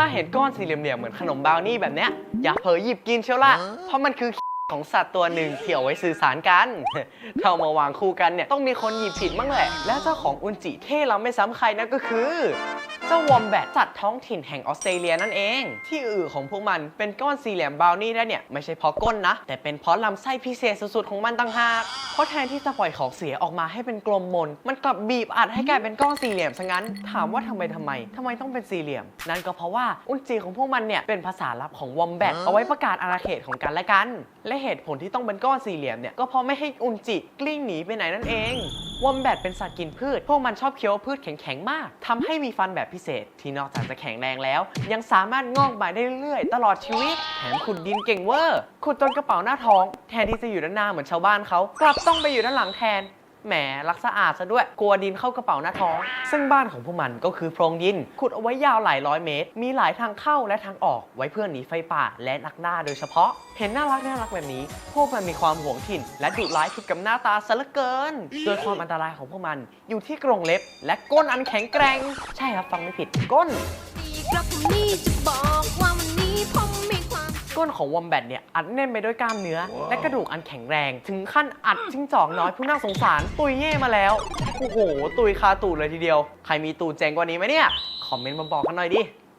ถ้าเห็นก้อนสี่เหลี่ยมๆเหมือนขนมบราวนี่แบบเนี้ยอย่าเผลอหยิบกินเชียวล่ะเพราะมันคือของสัตว์ตัวหนึ่งที่เอาไว้สื่อสารกัน ถ้าเอามาวางคู่กันเนี่ยต้องมีคนหยิบผิดบ้างแหละ และเจ้าของอุนจิเท่เราไม่ซ้ำใครนั่นก็คือ เจ้าวอมแบทสัตว์ท้องถิ่นแห่งออสเตรเลียนั่นเอง ที่อือของพวกมันเป็นก้อนสี่เหลี่ยมบราวนี่ได้เนี่ย ไม่ใช่เพราะก้นนะ แต่เป็นเพราะลำไส้พิเศษสุดๆของมันต่างหาก เพราะแทนที่จะปล่อยของเสียออกมาให้เป็นกลมมน มันกลับบีบอัดให้กลายเป็นก้อนสี่เหลี่ยมซะงั้น ถามว่าทำไมทำไมทำไมต้องเป็นสี่เหลี่ยม นั่นก็เพราะว่าอุนจิของพวกมันเนี่ยเป็นภาษาลับของวอมแบทเอาไว้ประกาศอาณาเขตของกันและกัน และเหตุผลที่ต้องเป็นก้อนสี่เหลี่ยมเนี่ยก็เพราะไม่ให้อุนจิกลิ้งหนีไปไหนนั่นเอง วอมแบตเป็นสัตว์กินพืช พวกมันชอบเคี้ยวพืชแข็งๆ มากทำให้มีฟันแบบพิเศษ ที่นอกจากจะแข็งแรงแล้ว ยังสามารถงอกใหม่ได้เรื่อยๆ ตลอดชีวิต แถมขุดดินเก่งเวอร์ขุดจนกระเป๋าหน้าท้อง แทนที่จะอยู่ด้านหน้าเหมือนชาวบ้านเขากลับต้องไปอยู่ด้านหลังแทน แหมรักสะอาดซะด้วย กลัวดินเข้ากระเป๋าหน้าท้อง ซึ่งบ้านของพวกมันก็คือโพรงดิน ขุดเอาไว้ยาวหลายร้อยเมตร มีหลายทางเข้าและทางออก ไว้เพื่อหนีไฟป่าและนักล่าโดยเฉพาะ เห็นน่ารักน่ารักแบบนี้ พวกมันมีความหวงถิ่น และดุร้ายผิดกับหน้าตาซะเหลือเกิน โดยความอันตรายของพวกมันอยู่ที่กรงเล็บ และก้นอันแข็งแกร่ง ใช่ครับฟังไม่ผิดก้นดีครับผมนี่จะบอกว่า ก้นของวอมแบทเนี่ยอัดแน่นไปด้วยกล้ามเนื้อ และกระดูกอันแข็งแรง ถึงขั้นอัดจิ้งจอกน้อยผู้น่าสงสาร ตุยเย่มาแล้ว โอ้โห ตุยคาตูดเลยทีเดียว ใครมีตูดเจ๋งกว่านี้ไหมเนี่ย คอมเมนต์มาบอกกันหน่อยดิ